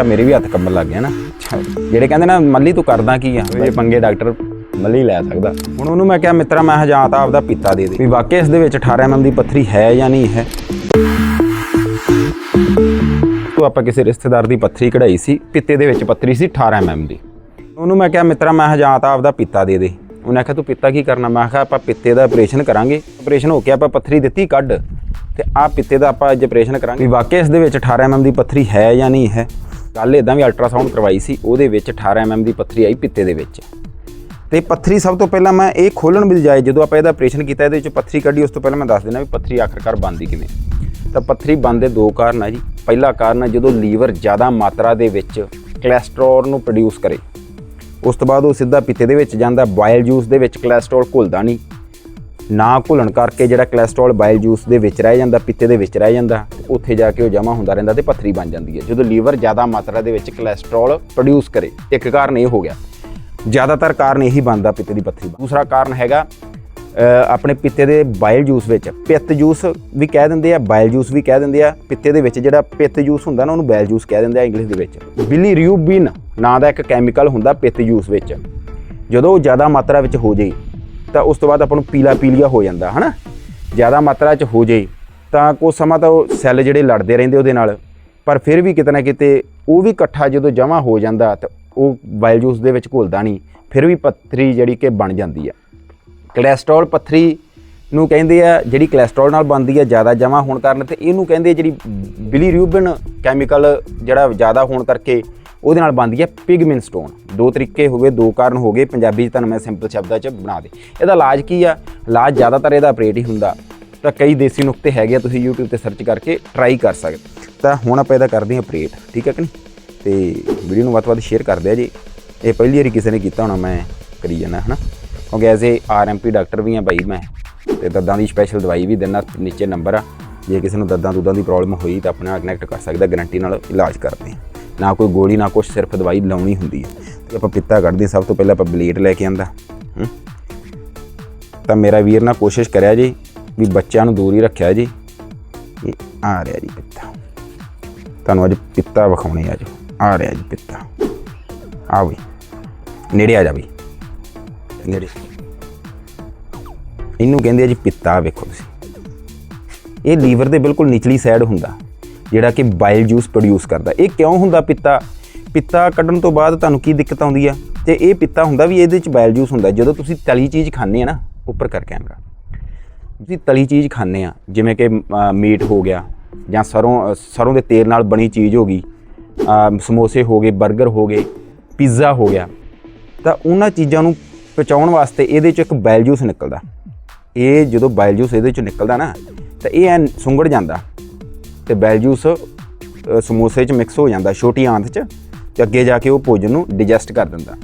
ਕਿਹਾ ਮੇਰੇ ਵੀ ਹੱਥ ਕੰਬਣ ਲੱਗ ਗਿਆ ਨਾ। ਜਿਹੜੇ ਕਹਿੰਦੇ ਨਾ, ਮੱਲੀ ਤੂੰ ਕਰਦਾ ਕੀ ਆ? ਇਹ ਪੰਗੇ ਡਾਕਟਰ ਮੱਲੀ ਲੈ ਸਕਦਾ। ਹੁਣ ਉਹਨੂੰ ਮੈਂ ਕਿਹਾ, ਮਿੱਤਰਾ, ਮੈਂ ਜਾਂ ਤਾਂ ਆਪਦਾ ਪਿੱਤਾ ਦੇ ਦੇ। ਵੀ ਵਾਕਿਆ ਇਸ ਦੇ ਵਿੱਚ 18 ਐਮਐਮ ਦੀ ਪੱਥਰੀ ਹੈ ਜਾਂ ਨਹੀਂ ਹੈ? ਤੋ ਆਪਾਂ ਕਿਸੇ ਰਿਸ਼ਤੇਦਾਰ ਦੀ ਪੱਥਰੀ ਕਢਾਈ ਸੀ, ਪਿੱਤੇ ਦੇ ਵਿੱਚ ਪੱਥਰੀ ਸੀ 18 ਐਮਐਮ ਦੀ। ਉਹਨੂੰ ਮੈਂ ਕਿਹਾ, ਮਿੱਤਰਾ, ਮੈਂ ਜਾਂ ਤਾਂ ਆਪਦਾ ਪਿੱਤਾ ਦੇ ਦੇ। ਉਹਨੇ ਆਖਿਆ ਤੂੰ ਪਿੱਤਾ ਕੀ ਕਰਨਾ? ਮੈਂ ਕਿਹਾ, ਆਪਾਂ ਪਿੱਤੇ ਦਾ ਆਪਰੇਸ਼ਨ ਕਰਾਂਗੇ। ਆਪਰੇਸ਼ਨ ਹੋ ਕੇ ਆਪਾਂ ਪੱਥਰੀ ਦਿੱਤੀ ਕੱਢ। ਤੇ ਆ ਪਿੱਤੇ ਦਾ ਆਪਾਂ ਅੱਜ ਆਪਰੇਸ਼ਨ ਕਰਾਂਗੇ। ਵੀ ਵਾਕਿਆ ਇਸ ਦੇ ਵਿੱਚ 18 ਐਮਐਮ ਦੀ ਪੱਥਰੀ ਹੈ ਜਾਂ ਨਹੀਂ ਹੈ? ਕੱਲ ਇਦਾਂ ਵੀ ਅਲਟਰਾਸਾਊਂਡ ਕਰਵਾਈ ਸੀ, ਉਹਦੇ ਵਿੱਚ 18 ਐਮਐਮ ਦੀ ਪੱਥਰੀ ਆਈ ਪਿੱਤੇ ਦੇ ਵਿੱਚ। ਤੇ ਪੱਥਰੀ ਸਭ ਤੋਂ ਪਹਿਲਾਂ ਮੈਂ ਇਹ ਖੋਲਣ ਵੀ ਜਾਏ ਜਦੋਂ ਆਪਾਂ ਇਹਦਾ ਆਪਰੇਸ਼ਨ ਕੀਤਾ, ਇਹਦੇ ਵਿੱਚ ਪੱਥਰੀ ਕੱਢੀ, ਉਸ ਤੋਂ ਪਹਿਲਾਂ ਮੈਂ ਦੱਸ ਦੇਣਾ ਵੀ ਪੱਥਰੀ ਆਖਰਕਾਰ ਬਣਦੀ ਕਿਵੇਂ। ਤਾਂ ਪੱਥਰੀ ਬਣਦੇ ਦੋ ਕਾਰਨ ਆ ਜੀ। ਪਹਿਲਾ ਕਾਰਨ ਹੈ ਜਦੋਂ ਲੀਵਰ ਜ਼ਿਆਦਾ ਮਾਤਰਾ ਦੇ ਵਿੱਚ ਕੋਲੇਸਟ੍ਰੋਲ ਨੂੰ ਪ੍ਰੋਡਿਊਸ ਕਰੇ। ਉਸ ਤੋਂ ਬਾਅਦ ਉਹ ਸਿੱਧਾ ਪਿੱਤੇ ਦੇ ਵਿੱਚ ਜਾਂਦਾ ਬਾਇਲ ਜੂਸ ਦੇ ਵਿੱਚ ਕੋਲੇਸਟ੍ਰੋਲ ਘੁਲਦਾ ਨਹੀਂ। ਨਾ ਘੁਲਣ ਕਰਕੇ ਜਿਹੜਾ ਕੋਲੇਸਟ੍ਰੋਲ ਬਾਇਲ ਜੂਸ ਦੇ ਵਿੱਚ ਰਹਿ ਜਾਂਦਾ, ਪਿੱਤੇ ਦੇ ਵਿੱਚ ਰਹਿ ਜਾਂਦਾ, ਉੱਥੇ ਜਾ ਕੇ ਉਹ ਜਮ੍ਹਾਂ ਹੁੰਦਾ ਰਹਿੰਦਾ ਤੇ ਪੱਥਰੀ ਬਣ ਜਾਂਦੀ ਹੈ। ਜਦੋਂ ਲੀਵਰ ਜ਼ਿਆਦਾ ਮਾਤਰਾ ਦੇ ਵਿੱਚ ਕੋਲੇਸਟ੍ਰੋਲ ਪ੍ਰੋਡਿਊਸ ਕਰੇ, ਇੱਕ ਕਾਰਨ ਇਹ ਹੋ ਗਿਆ। ਜ਼ਿਆਦਾਤਰ ਕਾਰਨ ਇਹੀ ਬਣਦਾ ਪਿੱਤੇ ਦੀ ਪੱਥਰੀ ਦੂਸਰਾ ਕਾਰਨ ਹੈਗਾ ਆਪਣੇ ਪਿੱਤੇ ਦੇ ਬਾਇਲ ਜੂਸ ਵਿੱਚ ਪਿੱਤ ਜੂਸ ਵੀ ਕਹਿ ਦਿੰਦੇ ਆ ਬਾਇਲ ਜੂਸ ਵੀ ਕਹਿ ਦਿੰਦੇ ਆ, ਪਿੱਤੇ ਦੇ ਵਿੱਚ ਜਿਹੜਾ ਪਿੱਤ ਜੂਸ ਹੁੰਦਾ ਨਾ, ਉਹਨੂੰ ਬਾਇਲ ਜੂਸ ਕਹਿ ਦਿੰਦੇ ਆ ਇੰਗਲਿਸ਼ ਦੇ ਵਿੱਚ। ਬਿਲੀ ਰਿਊਬਿਨ ਨਾਂ ਦਾ ਇੱਕ ਕੈਮੀਕਲ ਹੁੰਦਾ ਪਿੱਤ ਜੂਸ ਵਿੱਚ। ਜਦੋਂ ਉਹ ਜ਼ਿਆਦਾ ਮਾਤਰਾ ਵਿੱਚ ਹੋ ਜਾਈ ਤਾਂ ਉਸ ਤੋਂ ਬਾਅਦ ਆਪਾਂ ਨੂੰ ਪੀਲਾ ਪੀਲੀਆ ਹੋ ਜਾਂਦਾ, ਹਨਾ? ਜ਼ਿਆਦਾ ਮਾਤਰਾ 'ਚ ਹੋ ਜਾਏ ਤਾਂ ਕੁਝ ਸਮਾਂ ਤਾਂ ਉਹ ਸੈੱਲ ਜਿਹੜੇ ਲੜਦੇ ਰਹਿੰਦੇ ਉਹਦੇ ਨਾਲ, ਪਰ ਫਿਰ ਵੀ ਕਿਤੇ ਨਾ ਕਿਤੇ ਉਹ ਵੀ ਇਕੱਠਾ ਜਦੋਂ ਜਮ੍ਹਾਂ ਹੋ ਜਾਂਦਾ, ਤਾਂ ਉਹ ਬਾਇਲ ਜੂਸ ਦੇ ਵਿੱਚ ਘੁਲਦਾ ਨਹੀਂ, ਫਿਰ ਵੀ ਪੱਥਰੀ ਜਿਹੜੀ ਕਿ ਬਣ ਜਾਂਦੀ ਆ। ਕੋਲੇਸਟ੍ਰੋਲ ਪੱਥਰੀ ਨੂੰ ਕਹਿੰਦੇ ਆ, ਜਿਹੜੀ ਕੋਲੇਸਟ੍ਰੋਲ ਨਾਲ ਬਣਦੀ ਆ, ਜ਼ਿਆਦਾ ਜਮ੍ਹਾਂ ਹੋਣ ਕਾਰਨ, ਤੇ ਇਹਨੂੰ ਕਹਿੰਦੇ ਜਿਹੜੀ ਬਿਲੀਰੂਬਿਨ ਕੈਮੀਕਲ ਜਿਹੜਾ ਜ਼ਿਆਦਾ ਹੋਣ ਕਰਕੇ ਉਹਦੇ ਨਾਲ ਬਣਦੀ ਹੈ ਪਿਗਮੈਂਟ ਸਟੋਨ ਦੋ ਤਰੀਕੇ ਹੋ ਗਏ, ਦੋ ਕਾਰਨ ਹੋ ਗਏ। ਪੰਜਾਬੀ 'ਚ ਤੁਹਾਨੂੰ ਮੈਂ ਸਿੰਪਲ ਸ਼ਬਦਾਂ 'ਚ ਬਣਾ ਦੇ। ਇਹਦਾ ਇਲਾਜ ਕੀ ਆ? ਇਲਾਜ ਜ਼ਿਆਦਾਤਰ ਇਹਦਾ ਆਪਰੇਟ ਹੀ ਹੁੰਦਾ। ਤਾਂ ਕਈ ਦੇਸੀ ਨੁਕਤੇ ਹੈਗੇ ਆ, ਤੁਸੀਂ YouTube ਤੇ ਸਰਚ ਕਰਕੇ ਟਰਾਈ ਕਰ ਸਕਦੇ ਤਾਂ ਹੁਣ ਆਪਾਂ ਇਹਦਾ ਕਰਦੇ ਹਾਂ ਆਪਰੇਟ ਠੀਕ ਹੈ ਕਿ ਨਹੀਂ? ਤੇ ਵੀਡੀਓ ਨੂੰ ਵੱਧ ਤੋਂ ਵੱਧ ਸ਼ੇਅਰ ਕਰ ਦਿਆ ਜੀ। ਇਹ ਪਹਿਲੀ ਵਾਰੀ ਕਿਸੇ ਨੇ ਕੀਤਾ ਹੋਣਾ, ਮੈਂ ਕਰੀ ਜਾਣਾ ਹਨਾ? ਕਿਉਂਕਿ ਐਜ਼ ਏ ਆਰਐਮਪੀ ਡਾਕਟਰ ਵੀ ਆ ਬਾਈ ਮੈਂ। ਤੇ ਦੰਦਾਂ ਦੀ ਸਪੈਸ਼ਲ ਦਵਾਈ ਵੀ ਦਿੰਦਾ, ਨੀਚੇ ਨੰਬਰ ਆ। ਜੇ ਕਿਸੇ ਨੂੰ ਦੰਦਾਂ ਦੁੱਦਾਂ ਦੀ ਪ੍ਰੋਬਲਮ ਹੋਈ ਤਾਂ ਆਪਣਾ ਕਨੈਕਟ ਕਰ ਸਕਦਾ ਗਾਰੰਟੀ ਨਾਲ ਇਲਾਜ ਕਰਦੇ ਹਾਂ। ਨਾ ਕੋਈ ਗੋਲੀ, ਨਾ ਕੁਛ, ਸਿਰਫ ਦਵਾਈ ਲਾਉਣੀ ਹੁੰਦੀ ਹੈ। ਤੇ ਆਪਾਂ ਪਿੱਤਾ ਕੱਢਦੇ, ਸਭ ਤੋਂ ਪਹਿਲਾਂ ਆਪਾਂ ਬਲੇਡ ਲੈ ਕੇ ਆਂਦਾ। ਤਾਂ ਮੇਰਾ ਵੀਰ ਨਾ ਕੋਸ਼ਿਸ਼ ਕਰਿਆ ਜੀ, ਵੀ ਬੱਚਿਆਂ ਨੂੰ ਦੂਰ ਹੀ ਰੱਖਿਆ ਜੀ। ਇਹ ਆ ਰਿਹਾ ਜੀ ਪਿੱਤਾ। ਤੁਹਾਨੂੰ ਅੱਜ ਪਿੱਤਾ ਵਿਖਾਉਣੇ ਆ ਜੀ। ਆ ਰਿਹਾ ਜੀ ਪਿੱਤਾ। ਆ ਵੀ। ਨੇੜੇ ਆ ਜਾ ਵੀ। ਨੇੜੇ। ਇਹਨੂੰ ਕਹਿੰਦੇ ਆ ਜੀ ਪਿੱਤਾ ਵੇਖੋ ਤੁਸੀਂ। ਇਹ ਲੀਵਰ ਦੇ ਬਿਲਕੁਲ ਨਿਚਲੀ ਸਾਈਡ ਹੁੰਦਾ। ਜਿਹੜਾ ਕਿ ਬਾਇਲ ਜੂਸ ਪ੍ਰੋਡਿਊਸ ਕਰਦਾ। ਇਹ ਕਿਉਂ ਹੁੰਦਾ ਪਿੱਤਾ? ਪਿੱਤਾ ਕੱਢਣ ਤੋਂ ਬਾਅਦ ਤੁਹਾਨੂੰ ਕੀ ਦਿੱਕਤ ਆਉਂਦੀ ਆ? ਤੇ ਇਹ ਪਿੱਤਾ ਹੁੰਦਾ ਵੀ ਇਹਦੇ ਵਿੱਚ ਬਾਇਲ ਜੂਸ ਹੁੰਦਾ। ਜਦੋਂ ਤੁਸੀਂ ਤਲੀ ਚੀਜ਼ ਖਾਂਦੇ ਆ ਨਾ ਉੱਪਰ ਕਰ ਕੈਮਰਾ। ਤੁਸੀਂ ਤਲੀ ਚੀਜ਼ ਖਾਂਦੇ ਆ ਜਿਵੇਂ ਕਿ ਮੀਟ ਹੋ ਗਿਆ ਜਾਂ ਸਰੋਂ ਅ, ਸਰੋਂ ਦੇ ਤੇਲ ਨਾਲ ਬਣੀ ਚੀਜ਼ ਹੋ ਗਈ ਸਮੋਸੇ ਹੋ ਗਏ 버ਗਰ ਹੋ ਗਏ ਪੀਜ਼ਾ ਹੋ ਗਿਆ ਤਾਂ ਉਹਨਾਂ ਚੀਜ਼ਾਂ ਨੂੰ ਪਚਾਉਣ ਵਾਸਤੇ ਇਹਦੇ ਚੋਂ ਇੱਕ ਬਾਇਲ ਜੂਸ ਨਿਕਲਦਾ। ਇਹ ਜਦੋਂ ਬਾਇਲ ਜੂਸ ਇਹਦੇ ਚੋਂ ਨਿਕਲਦਾ ਨਾ ਤਾਂ ਇਹ ਐ ਸੁੰਗੜ ਜਾਂਦਾ। ਤੇ ਬੈਲ ਜੂਸ ਸਮੋਸੇ 'ਚ ਮਿਕਸ ਹੋ ਜਾਂਦਾ, ਛੋਟੀ ਆਂਤ 'ਚ, ਤੇ ਅੱਗੇ ਜਾ ਕੇ ਉਹ ਭੋਜਨ ਨੂੰ ਡਾਈਜੈਸਟ ਕਰ ਦਿੰਦਾ।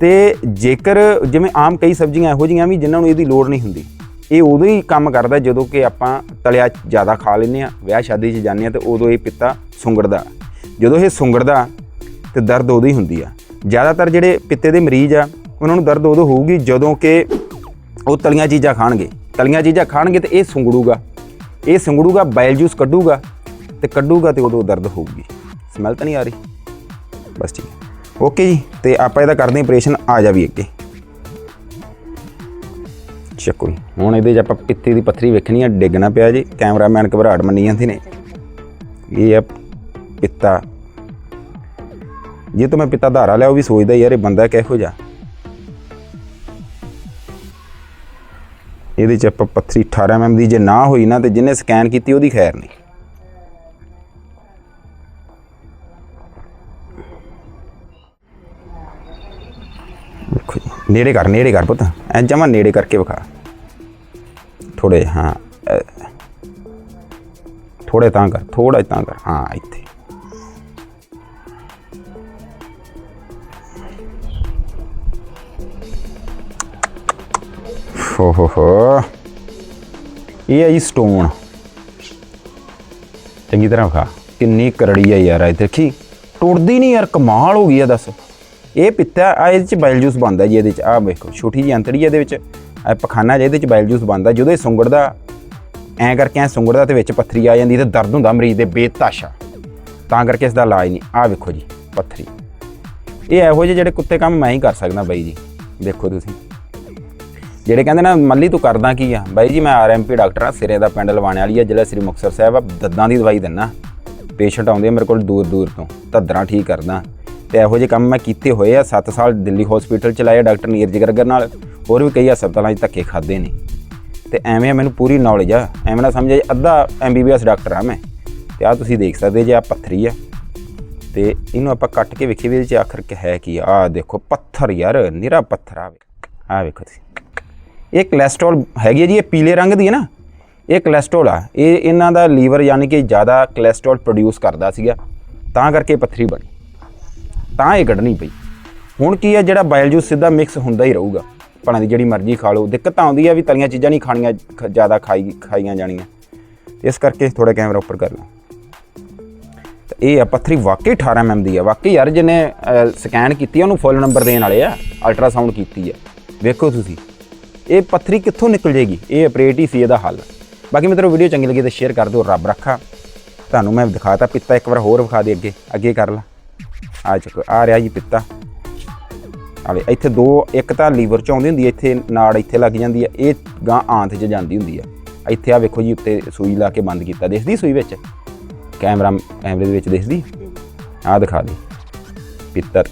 ਤੇ ਜੇਕਰ ਜਿਵੇਂ ਆਮ ਕਈ ਸਬਜ਼ੀਆਂ ਇਹੋ ਜਿਹੀਆਂ ਵੀ ਜਿਨ੍ਹਾਂ ਨੂੰ ਇਹਦੀ ਲੋੜ ਨਹੀਂ ਹੁੰਦੀ, ਇਹ ਉਦੋਂ ਹੀ ਕੰਮ ਕਰਦਾ ਜਦੋਂ ਕਿ ਆਪਾਂ ਤਲਿਆ ਜ਼ਿਆਦਾ ਖਾ ਲੈਂਦੇ ਆ ਵਿਆਹ ਸ਼ਾਦੀ 'ਚ ਜਾਂਦੇ ਆ ਤੇ ਉਦੋਂ ਇਹ ਪਿੱਤਾ ਸੁੰਗੜਦਾ। ਜਦੋਂ ਇਹ ਸੁੰਗੜਦਾ ਤੇ ਦਰਦ ਉਦੋਂ ਹੀ ਹੁੰਦੀ ਆ। ਜ਼ਿਆਦਾਤਰ ਜਿਹੜੇ ਪਿੱਤੇ ਦੇ ਮਰੀਜ਼ ਆ, ਉਹਨਾਂ ਨੂੰ ਦਰਦ ਉਦੋਂ ਹੋਊਗੀ ਜਦੋਂ ਕਿ ਉਹ ਤਲੀਆਂ ਚੀਜ਼ਾਂ ਖਾਣਗੇ। ਤਲੀਆਂ ਚੀਜ਼ਾਂ ਖਾਣਗੇ ਤੇ ਇਹ ਸੁੰਗੜੂਗਾ। ਇਹ ਸੁੰਗੜੂਗਾ ਬਾਇਲ ਜੂਸ ਕੱਢੂਗਾ ਤੇ ਕੱਢੂਗਾ ਤੇ ਉਦੋਂ ਦਰਦ ਹੋਊਗੀ। ਸਮੈਲ ਤਾਂ ਨਹੀਂ ਆ ਰਹੀ। ਬਸ ਠੀਕ ਓਕੇ ਜੀ, ਤੇ ਆਪਾਂ ਇਹਦਾ ਕਰਦੇ ਹਾਂ ਆਪਰੇਸ਼ਨ ਆ ਜਾ ਵੀ ਅੱਗੇ। ਚੱਕੋ ਜੀ, ਹੁਣ ਇਹਦੇ 'ਚ ਆਪਾਂ ਪਿੱਤੇ ਦੀ ਪੱਥਰੀ ਵੇਖਣੀ ਆ ਡਿੱਗਣਾ ਪਿਆ ਜੀ ਕੈਮਰਾਮੈਨ ਘਬਰਾਹਟ ਮੰਨੀ ਜਾਂਦੇ ਨੇ। ਇਹ ਆ ਪਿੱਤਾ। ਜੇ ਤੋਂ ਮੈਂ ਪਿੱਤਾ ਧਾਰਾ ਲਿਆ, ਉਹ ਵੀ ਸੋਚਦਾ ਯਾਰ ਇਹ ਬੰਦਾ ਕਿਹੋ ਜਿਹਾ। ਇਹਦੇ 'ਚ ਆਪਾਂ ਪੱਥਰੀ 18 ਐਮਐਮ ਦੀ ਜੇ ਨਾ ਹੋਈ ਨਾ ਤੇ ਜਿਹਨੇ ਸਕੈਨ ਕੀਤੀ ਉਹਦੀ ਖੈਰ ਨਹੀਂ। ਨੇੜੇ ਕਰ ਨੇੜੇ ਕਰ ਪੁੱਤ। ਐ ਜਮਾ ਨੇੜੇ ਕਰਕੇ ਵਿਖਾ। ਥੋੜੇ ਹਾਂ ਥੋੜੇ ਤਾਂ ਕਰ ਥੋੜਾ ਤਾਂ ਕਰ। ਹਾਂ, ਇੱਥੇ। ਹੋ ਹੋ ਹੋ। ਇਹ ਹੈ ਜੀ ਸਟੋਨ ਚੰਗੀ ਤਰ੍ਹਾਂ ਖਾ ਕਿੰਨੀ ਕਰੜੀ ਹੈ ਯਾਰ ਇਹ ਦੇਖੀ। ਟੁੱਟਦੀ ਨਹੀਂ ਯਾਰ, ਕਮਾਲ ਹੋ ਗਈ ਆ, ਦੱਸ। ਇਹ ਪਿੱਤਾ, ਆ ਇਹਦੇ ਚ ਬਾਇਲ ਜੂਸ ਬਣਦਾ ਜੀ ਇਹਦੇ ਚ। ਆ ਵੇਖੋ, ਛੋਟੀ ਜਿਹੀ ਅੰਤੜੀ ਆ ਇਹਦੇ ਵਿੱਚ। ਪਖਾਨਾ ਪਖਾਨਾ ਇਹਦੇ ਚ ਬਾਇਲ ਜੂਸ ਬਣਦਾ, ਜਦੋਂ ਇਹ ਸੁੰਗੜਦਾ, ਐਂ ਕਰਕੇ ਐ ਸੁੰਗੜਦਾ ਤੇ ਵਿੱਚ ਪੱਥਰੀ ਆ ਜਾਂਦੀ ਤੇ ਦਰਦ ਹੁੰਦਾ ਮਰੀਜ਼ ਦੇ ਬੇਤਾਸ਼ਾ। ਤਾਂ ਕਰਕੇ ਇਸ ਦਾ ਇਲਾਜ ਨਹੀਂ। ਆਹ ਵੇਖੋ ਜੀ, ਪੱਥਰੀ। ਇਹ ਇਹੋ ਜਿਹੇ ਜਿਹੜੇ ਕੁੱਤੇ ਕੰਮ ਮੈਂ ਹੀ ਕਰ ਸਕਦਾ ਬਾਈ ਜੀ। ਦੇਖੋ ਤੁਸੀਂ। ਜਿਹੜੇ ਕਹਿੰਦੇ ਨਾ ਮੱਲੀ ਤੂੰ ਕਰਦਾ ਕੀ ਆ? ਬਾਈ ਜੀ ਮੈਂ ਆਰਐਮਪੀ ਡਾਕਟਰ ਆ ਸਿਰੇ ਦਾ ਪਿੰਡ ਲਵਾਣੇ ਵਾਲੀ ਆ ਜ਼ਿਲ੍ਹਾ ਸ੍ਰੀ ਮੁਕਤਸਰ ਸਾਹਿਬ ਆ ਦੰਦਾਂ ਦੀ ਦਵਾਈ ਦਿੰਨਾ। ਪੇਸ਼ੈਂਟ ਆਉਂਦੇ ਆ ਮੇਰੇ ਕੋਲ ਦੂਰ ਦੂਰ ਤੋਂ ਧੱਦਰਾਂ ਠੀਕ ਕਰਦਾ। ਤੇ ਇਹੋ ਜਿਹੇ ਕੰਮ ਮੈਂ ਕੀਤੇ ਹੋਏ ਆ 7 ਸਾਲ ਦਿੱਲੀ ਹਸਪੀਟਲ ਚ ਲਾਏ ਡਾਕਟਰ ਨੀਰਜ ਗਰਗਰ ਨਾਲ ਹੋਰ ਵੀ ਕਈ ਹਸਪਤਾਲਾਂ 'ਚ ਧੱਕੇ ਖਾਦੇ ਨੇ। ਤੇ ਐਵੇਂ ਮੈਨੂੰ ਪੂਰੀ ਨੌਲੇਜ ਆ। ਐਵੇਂ ਨਾ ਸਮਝਿਆ ਜੀ, ਅੱਧਾ ਐਮਬੀਬੀਐਸ ਡਾਕਟਰ ਆ ਮੈਂ। ਤੇ ਆ ਤੁਸੀਂ ਦੇਖ ਸਕਦੇ ਜੇ ਆ ਪੱਥਰੀ ਆ। ਤੇ ਇਹਨੂੰ ਆਪਾਂ ਕੱਟ ਕੇ ਵੇਖੀਏ ਵੀ ਇਹਦੇ ਚ ਆਖਰ ਕਿ ਹੈ ਕੀ ਆ। ਆਹ ਦੇਖੋ ਪੱਥਰ ਯਾਰ ਨਿਰਾ ਪੱਥਰ ਆ। ਆ ਵੇਖੋ ਤੁਸੀਂ। ਇਹ ਕੋਲੇਸਟ੍ਰੋਲ ਹੈਗੀ ਹੈ ਜੀ, ਇਹ ਪੀਲੇ ਰੰਗ ਦੀ ਹੈ ਨਾ। ਇਹ ਕੋਲੇਸਟ੍ਰੋਲ ਆ। ਇਹ ਇਹਨਾਂ ਦਾ ਲੀਵਰ ਯਾਨੀ ਕਿ ਜ਼ਿਆਦਾ ਕੋਲੇਸਟ੍ਰੋਲ ਪ੍ਰੋਡਿਊਸ ਕਰਦਾ ਸੀਗਾ। ਤਾਂ ਕਰਕੇ ਪੱਥਰੀ ਬਣੀ। ਤਾਂ ਇਹ ਕੱਢਣੀ ਪਈ। ਹੁਣ ਕੀ ਹੈ, ਜਿਹੜਾ ਬਾਇਲ ਜੂਸ ਸਿੱਧਾ ਮਿਕਸ ਹੁੰਦਾ ਹੀ ਰਹੂਗਾ। ਭਾਣਾ ਦੀ ਜਿਹੜੀ ਮਰਜ਼ੀ ਖਾ ਲਓ। ਦਿੱਕਤ ਆਉਂਦੀ ਆ ਵੀ ਤਲੀਆਂ ਚੀਜ਼ਾਂ ਨਹੀਂ ਖਾਣੀਆਂ, ਖ- ਜ਼ਿਆਦਾ ਖਾਈ, ਖਾਈਆਂ ਜਾਣੀਆਂ। ਇਸ ਕਰਕੇ ਥੋੜਾ ਕੈਮਰਾ ਉੱਪਰ ਕਰ ਲਾਂ ਇਹ ਆ ਪੱਥਰੀ ਵਾਕਈ 18 ਐਮਐਮ ਦੀ ਆ। ਵਾਕਈ ਯਾਰ, ਜਿਹਨੇ ਸਕੈਨ ਕੀਤੀ ਆ, ਉਹਨੂੰ ਫੁੱਲ ਨੰਬਰ ਦੇਣ ਵਾਲੇ ਆ। ਅਲਟਰਾਸਾਊਂਡ ਕੀਤੀ ਆ। ਵੇਖੋ ਤੁਸੀਂ। ਇਹ ਪੱਥਰੀ ਕਿੱਥੋਂ ਨਿਕਲ ਜੇਗੀ? ਇਹ ਆਪਰੇਟ ਹੀ ਸੀ ਇਹਦਾ ਹੱਲ। ਬਾਕੀ ਮਿੱਤਰੋ ਵੀਡੀਓ ਚੰਗੀ ਲੱਗੀ ਤਾਂ ਸ਼ੇਅਰ ਕਰ ਦਿਓ, ਰੱਬ ਰੱਖਾ। ਤੁਹਾਨੂੰ ਮੈਂ ਦਿਖਾਤਾ ਪਿੱਤਾ, ਇੱਕ ਵਾਰ ਹੋਰ ਵਿਖਾ ਦੇ ਅੱਗੇ। ਅੱਗੇ ਕਰ ਲਾ। ਆ ਚੱਕੋ, ਆ ਰਿਹਾ ਜੀ ਪਿੱਤਾ। ਆਵੇ ਇੱਥੇ ਦੋ, ਇੱਕ ਤਾਂ ਲੀਵਰ ਚ ਆਉਂਦੀ ਹੁੰਦੀ ਹੈ, ਇੱਥੇ ਨਾੜ ਇੱਥੇ ਲੱਗ ਜਾਂਦੀ ਹੈ, ਇਹ ਗਾਂ ਆਂਤ 'ਚ ਜਾਂਦੀ ਹੁੰਦੀ ਹੈ। ਇੱਥੇ ਆ ਵੇਖੋ ਜੀ, ਉੱਤੇ ਸੂਈ ਲਾ ਕੇ ਬੰਦ ਕੀਤਾ। ਦਿਸਦੀ ਸੂਈ ਵਿੱਚ? ਕੈਮਰਾ, ਕੈਮਰੇ ਦੇ ਵਿੱਚ ਦਿਸਦੀ ਆ ਦਿਖਾ ਦੇ। ਪਿੱਤਰ।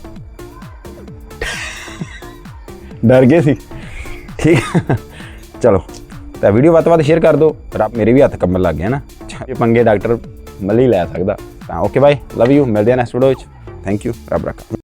ਡਰ ਗਏ ਸੀ? ਠੀਕ ਚਲੋ, ਤਾਂ ਵੀਡੀਓ ਵੱਧ ਤੋਂ ਵੱਧ ਸ਼ੇਅਰ ਕਰ ਦਿਓ। ਰੱਬ ਮੇਰੇ ਵੀ ਹੱਥ ਕੰਮਣ ਲੱਗ ਗਏ ਨਾ। ਇਹ ਪੰਗੇ ਡਾਕਟਰ ਮੱਲੀ ਲੈ ਸਕਦਾ। ਤਾਂ ਓਕੇ ਬਾਈ ਲਵ ਯੂ ਮਿਲਦੇ ਹਾਂ ਨੈਕਸਟ ਵੀਡੀਓ ਵਿੱਚ। ਥੈਂਕ ਯੂ ਰੱਬ ਰੱਖਾ।